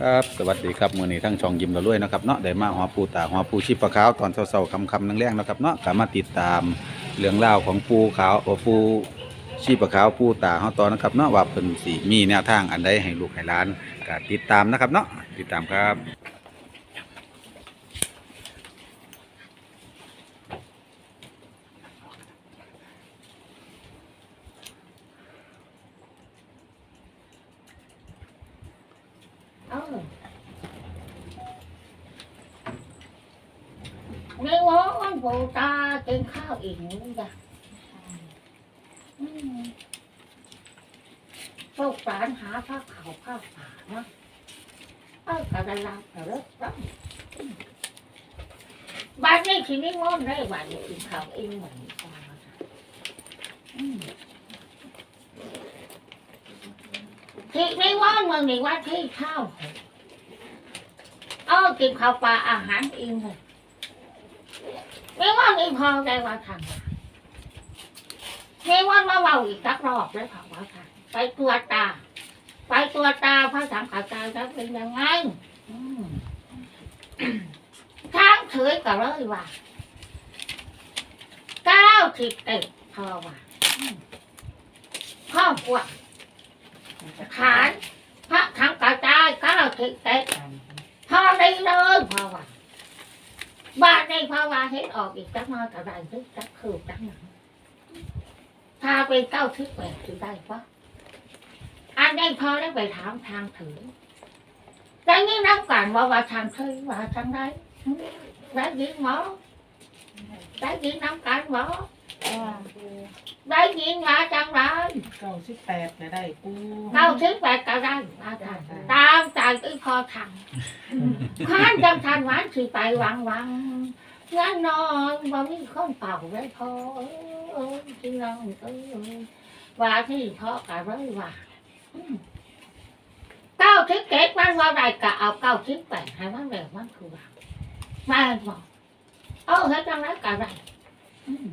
ครับสวัสดีครับมือนี้ทั้งช่องยิมเราด้วยนะครับเนาะได้มาหัวปูตาหัวปูชีพขาวตอนเช้าๆคำคำๆแรงนะครับเนาะก็มาติดตามเรื่องราวของปูขาวโอปูชีพขาวปูตาเฮาตอนนะครับเนาะว่าเพิ่นสีมีแนวทางอันใดให้ลูกให้หลานก็ติดตามนะครับเนาะติดตามครับ เออ ในวันโบตากินข้าวอีกมื้อจ้ะอืมโชคสารหาผ้าขาวผ้าป่าเนาะเออกระดาษกระเลิกต้งบ้านนี้ที่นี่งอนได้บ้านนี้กินข้าวเองเหมือนกันที่นี่งอนเมืองนี้ว่าที่ข้าวเออกินข้าวปลาอาหารเอิ่มเลย ไม่ว่าอิ่มพอได้ว่าทำไม่ว่ามาเมาอีกสักรอบเลยค่ะว่าทำไปตัวตา ไปตัวตาพระสังฆาจารย์จะเป็นยังไงอืมทางเฉยก็เลยว่าเก้าสิบเอ็ดพอว่าพ่อปวดขานพระสังฆาจายเก้าสิบเอ็ดพอได้เลยพอว่า บ้านในภาวะเฮ็ดออกอีกจักมาแต่ได้ทึกจักคือจักหนังถ้าเป็นเก้าทึกแปดถือได้ปะอันได้พอได้ไปถามทางถือดังนี้นับกันว่าว่าทางเคยว่าทางใดได้ยินหมอได้ยินน้ำการหมอ ได้ยินมาจังไรเก้าสิบแปดนะได้ปูเก้าทึกแปดก็ได้มาทางตามใจที่พอทำข้านจังทันหวานสิไปวังวังงานนอนบ่มีคนเป่าเลยพอเออจริงน้องเออว่าที่พ่อกะเลยว่าอืมเก้าทิศเกตมันว่าได้กะเอาเก้าทิศแปดให้มันแบบมันคือว่ามาบอกเอาให้จังไรกะได้อืม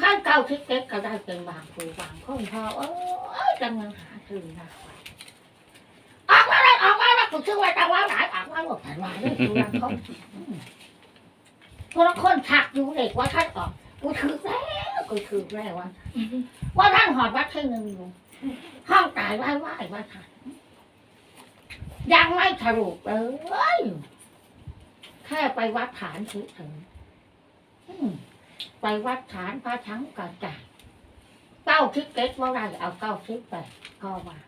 ข้านเก้าทิศเกตก็ได้เป็นบางคือวางคนพอเออจังมันหาถือนะออกมาเลยออกมาแล้วกูชื่อว่าจังว่าไหนออกมาหมดแต่ว่าเลยคือว่าเขาอืมคนละคนถักอยู่เด็กว่าท่านออกกูถือแล้วกูถือแล้วว่าว่าท่านหอดวัดที่หนึ่งอยู่ห้องตายไหว้ไหว้ว่าท่านยังไม่สรุปเลยแค่ไปวัดฐานเฉยๆอืม ไปวัดฐานพระทั้งกระจายเก้าทิศเก็ตว่าไรเอาเก้าทิศไปก็ว่า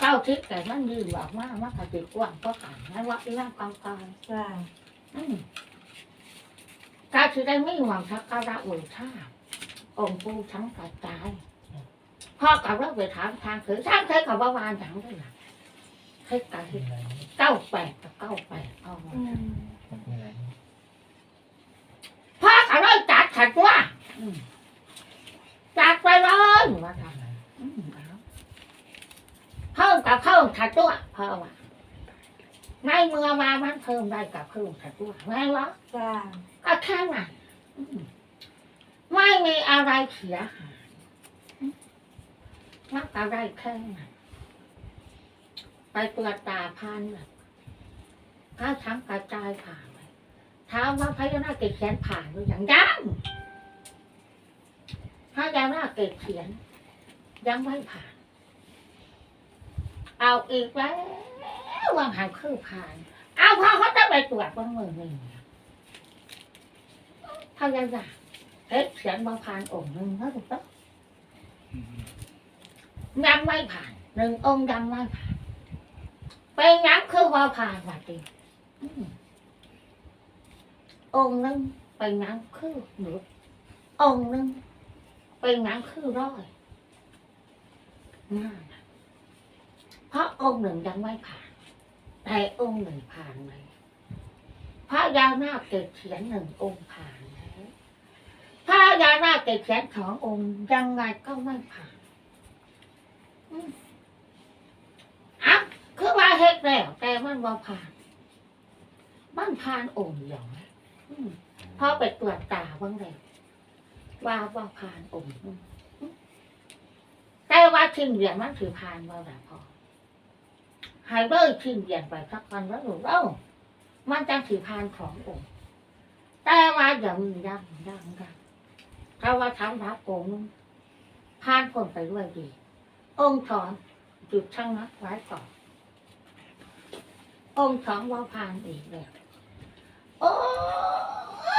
เก้าทิศแต่มันยืนบอกว่ามันกระติกว่างก็ขันไม่ว่าอีร่างกองกองจ้าอืมการที่ได้ไม่หวังทักการะอุท่าองค์ปู่ทั้งกระจายพ่อกับเราไปถามทางคือทางเคยกับว่าวานอย่างด้วยนะเคยกันเก้าแปดกับเก้าแปดเอามาพ่อ กขัดขัดว่าอืมจัดไปเลยว่าทำเพิ่มกับเพิ่มถัดตัวเพิ่มอะในเมื่อมามันเพิ่มได้กับเพิ่มถัดตัวแม่นวะก็แค่นั้นไม่มีอะไรเสียหายมนักอะไรแค่นั้นไปตรวจตาพันแบบถ้าทั้งกระจายผ่าน ถามว่าพญานาคเกศเขียนผ่านหรือยังยังพญานาคเกศเขียน ยังไม่ผ่าน เอาอีกแล้ววางหางคือผ่าน เอาพอเขาจะไปตรวจบางมือหนึ่งพยายามเอ๊ะเขียนบางผ่านองค์หนึ่งนะถูกต้องยังไม่ผ่านหนึ่งองค์ยังไม่ผ่านเป็นยังคือว่าผ่านว่าจริง องค์หนึงเป็นยังคือหนุองค์หนึงเป็นยังคือร้อยน่านะเพราะองค์หนึ่งยังไม่ผ่านแต่องค์หนึ่งผ่านไหมพระยานาคเกิดเขียนหนึ่งองค์ผ่านแล้วพระยานาคเกิดเขียนสององค์ยังไงก็ไม่ผ่านอะคือว่าเฮ็ดแล้วแต่มันบ่ผ่านมันผ่านองค์เดียวนะอืม พ่อไปตรวจตาบ้างแล้วว่าว่าผ่านองค์หนึ่งอืมแต่ว่าทิ้งเหรียญมันถือผ่านมาแล้วพอหายเลิกทิ้งเดียนไปสักวันแล้วหรือเล่ามันจะถือพานขององค์แต่ว่าอย่ามียังยังยังถ้าว่าทำรับองค์พานคนไปด้วยดี องค์สอนจุดช่างนักไว้ก่อนองค์สองว่าพานอีกเลย โอ้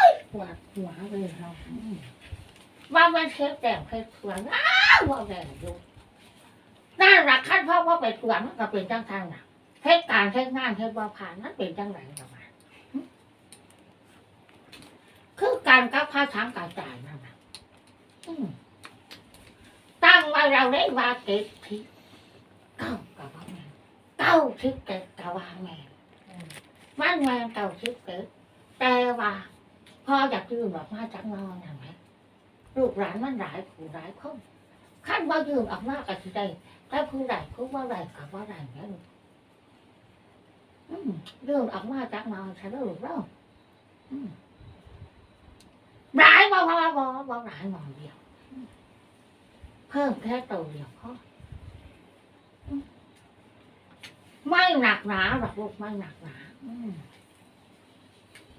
ยปวดหัวเลยเราอืมว่ามันเช็ดแต่งเพชรสวยอ้าวว่าแดงอยู่น่ารักขั้นพ่อว่าไปสวนมันก็เป็นจังทางน่ะเทศการเทศงานเทศว่าผ่านนั้นเป็นจังไหนประมาณคือการกับพาทางกระจายนั่นน่ะตั้งไว้เราได้ว่าเก็บทิศเก้ากับว่าแม่เก้าทิศเก็บกับว่าแม่มันแมงเก่าชิบเกิด แต่ว่าพ่ออยากยืมออกมาจากนอนนะไหมลูกหลานมันหลายผู้หลายคนขั้นว่ายืมออกมาก็สิได้แต่ผู้ใดผู้ว่าใดกับว่าใดแลูกอืมยืมออกมาจากนอนใช่ไหมลูกเราอืมหลายบ่บ่บ่บ่หลายหมองเดียว เพิ่มแค่ตัวเดียวพออืมไม่หนักหนาหรอกลูกไม่หนักหนา อืม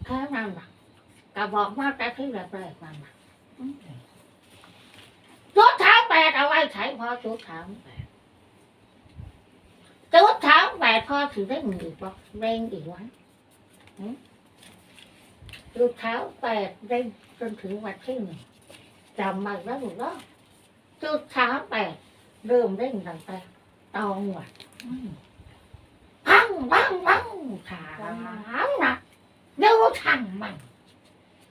แค่นั้นแหละกระบอกมากแต่ที่แรกๆนั่นแหละอืมจุดเท้าแปดเอาไว้ใช้พอจุดเท้าแปดจุดเท้าแปดพอถือได้หนึ่งอีกบอกเร่งอีกวันอืมจุดเท้าแปดเร่งจนถึงวันที่หนึ่งจำมาแล้วหรือว่าจุดเท้าแปดเริ่มเร่งตั้งแต่ตองหวัดอืมพังพังพังถามนะ เดี๋ยวช่างมัน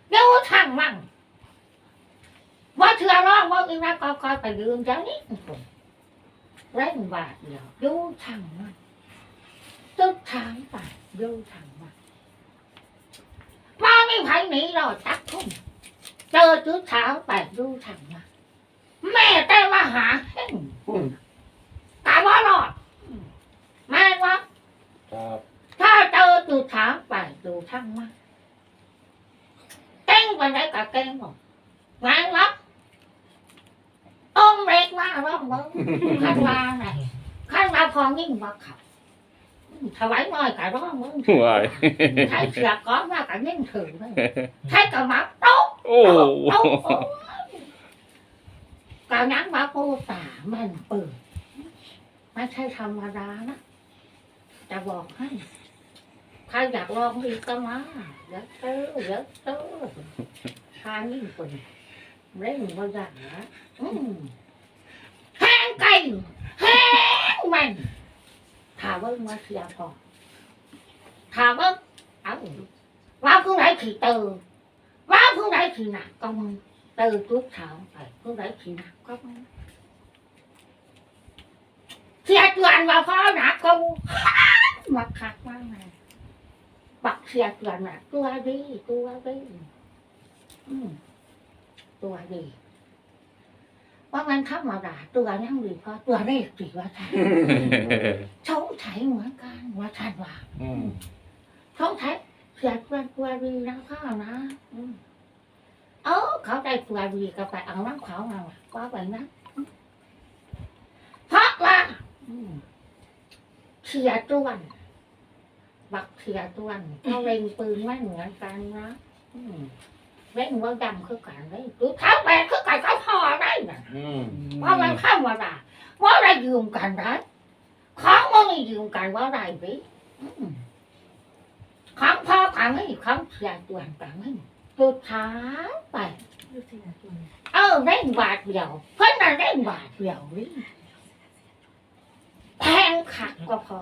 เดี๋ยวช่างมันว่าเถื่อร้องว่าอีนักก็คอยไปยืมจังนี้เร่งบาทเดียวดูช่างมันตึกทางไปดูช่างมันมาไม่ไผหนีเราตักทุ่มเจอจุดเช้าไปดูช่างมันแม่แต่ว่าหาเห็นกาว่ารอดแม่ว่าครับ ถ้าเจอจุดถามไปดูช่างมันเก่งไปไหนกับเก่งหมดงานวัดองค์เล็กมาร้องมึงขันมาไหนขันมาพอยิ่งมาขับถวายน้อยกับร้องมึงวายใช้เสือก้อนมากับยิ่งถึงเลยใช้กับหมาโต๊ะโอ้โต๊ะโต๊ะการนั้นมาโปตามันเปิดไม่ใช่ธรรมดานะจะบอกให้ ใครอยากลองดีก็มาเยอะเต้อเยอะเต้อทานยิ่งคนเร่งมางอย่างนะอืมแห้งไก่แห้งมันถามว่ามาเสียพอถามว่าเอาว่าผู้ไหนขี่เตอว่าผู้ไหนขี่หนักก็มึงเตอทุกเช้าไปผู้ไหนขี่หนักก็มึงเสียจวนว่าพ่อหนักก็มึงมาคักมากเลย บักเสียเกลือนอะ ตัวดีตัวดีอืมตัวดีว่ามันธรรมดาตัวยังดีเพราะตัวเลขดีว่าท่านชงไถเหมือนกันว่าท่านว่าอืมชงไถเสียเกลือนตัวดีนะพ่อนะอืมเออเขาได้ตัวดีก็ไปเอาน้ำเขามาว่ะก็ไปนะอืมเพราะว่าอืมเขียจวน บักเขียจวนเขาเล็งปืนไม่เหมือนกันนะอืมเล่นว่าดำคือกันเลยคือเขาแบกคือกันเขาพอได้น่ะอืมเพราะมันเข้ามาด่าว่าได้ยืมกันได้ของมันไม่ยืมกันว่าได้ดิอืมของพ่อกันนี่ของเขียจวนกันนี่สุดท้ายไปเออเล่นบาทเดียวเพื่อนน่ะเล่นบาทเดียวนี่แพงขัดก็พอ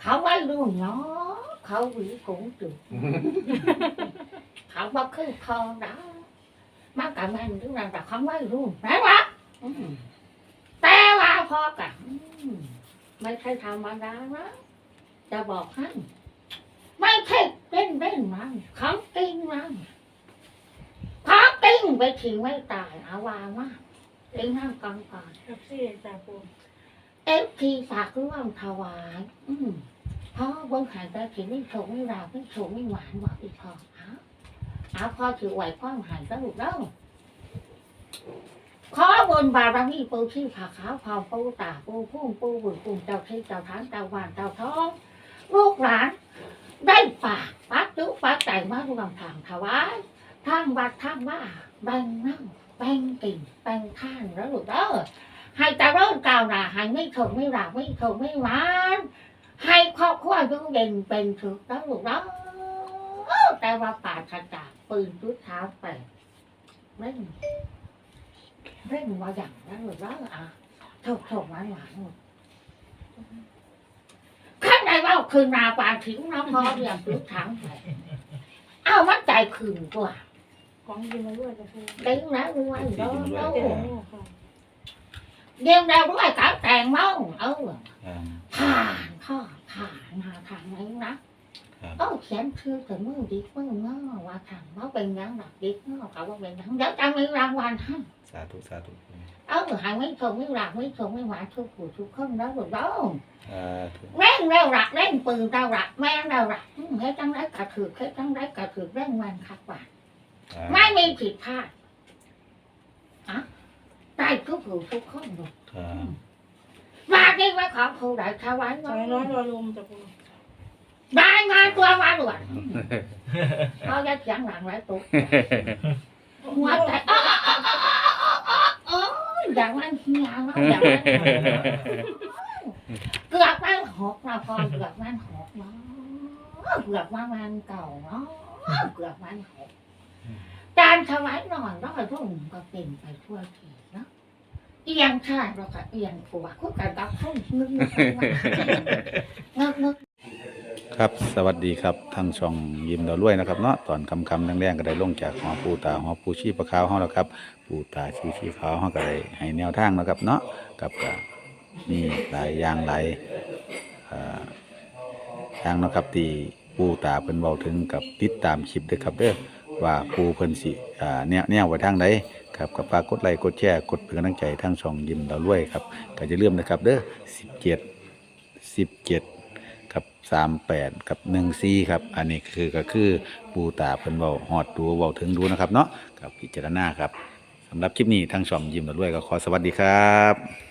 เขาไว้รุ่นเนาะเขาหวี cũng được เขาว่าคือทอง đó má cả mình chúng rằng là không ไว้รุ่นไหนวะแต่ว่าพอกันไม่ใช่ธรรมดานะจะบอกให้ไม่ใช่เล่นเล่นมันของจริงมันของจริงไปทิ้งไม่ตายเอาวางมากเองนั่งกองก่อนครับสี่จ้าปู เอฟทีฝากร่วมถวายอืมเพราะเบิ้งหายไปถึงไม่โฉงไม่ราวไม่โฉงไม่หวานบอกอีกพอเอาเอาพอถือไหวความหายสรุปแล้วขอบนบารมีปูที่ผาขาวเผาปูตาปูพุ่งปูบุญปูเจ้าที่เจ้าทานเจ้าหวานเจ้าท้องลูกหลานได้ฝากปักจุปักใจมารวมทางถวายทางวัดทางว่าแบ่งนั่งแบ่งกินแบ่งท่านแล้วลูกเด้อ ให้ตาเริ่มกล่าวหนาให้ไม่ถงไม่หลักไม่ถงไม่หวานให้ครอบครัวอยู่เด่นเป็นถึกแล้วลูกเด้อแต่ว่าป่าชะจากปืนจุดเท้าไปเร่งเร่งว่าอย่างนั้นลูกเด้ออะถกถกหวานหวานลูกข้างในว่าคืนนาปานถิงน้องพอเรียงจุดถังไปเอามันใจคืนกว่าของยินมาด้วยจะพูด Đến đó luôn anh đó đâu เจ้าค่ะ Đêm đâu đúng là cả tàn máu Ừ อ่า Thàn khó Thàn hà thàn ấy đó ครับ Ồ chém thư từ mưa đi mưa ngó Qua thằng máu bên nhắn đặt đi Nó cậu qua bên nhắn Nếu ta mới ra hoàn hành สาธุสาธุ Ừ hai mấy thùng mấy lạc mấy thùng mấy ngoại thư của chú không đó được đó สาธุ Rén rêu rạc rén bừ rau rạc Men rau rạc Ừ, Hết trắng đấy cả thử Hết trắng đấy cả thử rén ngoan khắc bản อ่าไม่มีผิดพลาดอะได้ทุกผู้ทุกคนเลยครับมาดีไว้ของครูได้ถวายใช้เงินน้อยรอลมจะพูดได้งานตัวมาด่วนเขาจะเสียงหลังไว้ตุ๊กหัวใจอ้ออ้ออ้ออ้ออ้ออ้ออย่างนั้นเฮียเนาะอย่างนั้นเกือบมันหกเราพอเกือบมันหกเนาะเกือบมันมันเก่าเนาะเกือบมันหกการถวายหน่อยร้อยรุ่งก็เป็นไปทั่วที เอียงข้างเราก็เอียงขวาคู่กันกับพุ่งนึกนึกนึกครับสวัสดีครับทางช่องยิ้มเราด้วยนะครับเนาะตอนคำคำแรงๆก็ได้ลงจากหอปูตาหอปูชีพะขาวเฮาแล้วครับ ปูตาชีชีขาวเฮาก็ได้ให้แนวทางนะครับเนาะกับก็มีหลายอย่างหลายทางนะครับที่ปูตาเพิ่นเว้าถึงกับติดตามคลิปด้อครับเด้อว่าปูเพิ่นสิอ่าแนวแนวไว้ทางใด ครับก็ฝากกดไลค์กดแชร์กดเป็นกำลังใจทางช่องยิ้มเราด้วยครับก็อย่าลืมนะครับเด้อสิบเจ็ดสิบเจ็ดกับสามแปดกับหนึ่งซีครับ อันนี้คือก็คือปูตาเพิ่นเบาหอดดูเบาถึงดูนะครับเนาะกับพิจารณาครับสำหรับคลิปนี้ทางช่องยิ้มเราด้วยก็ขอสวัสดีครับ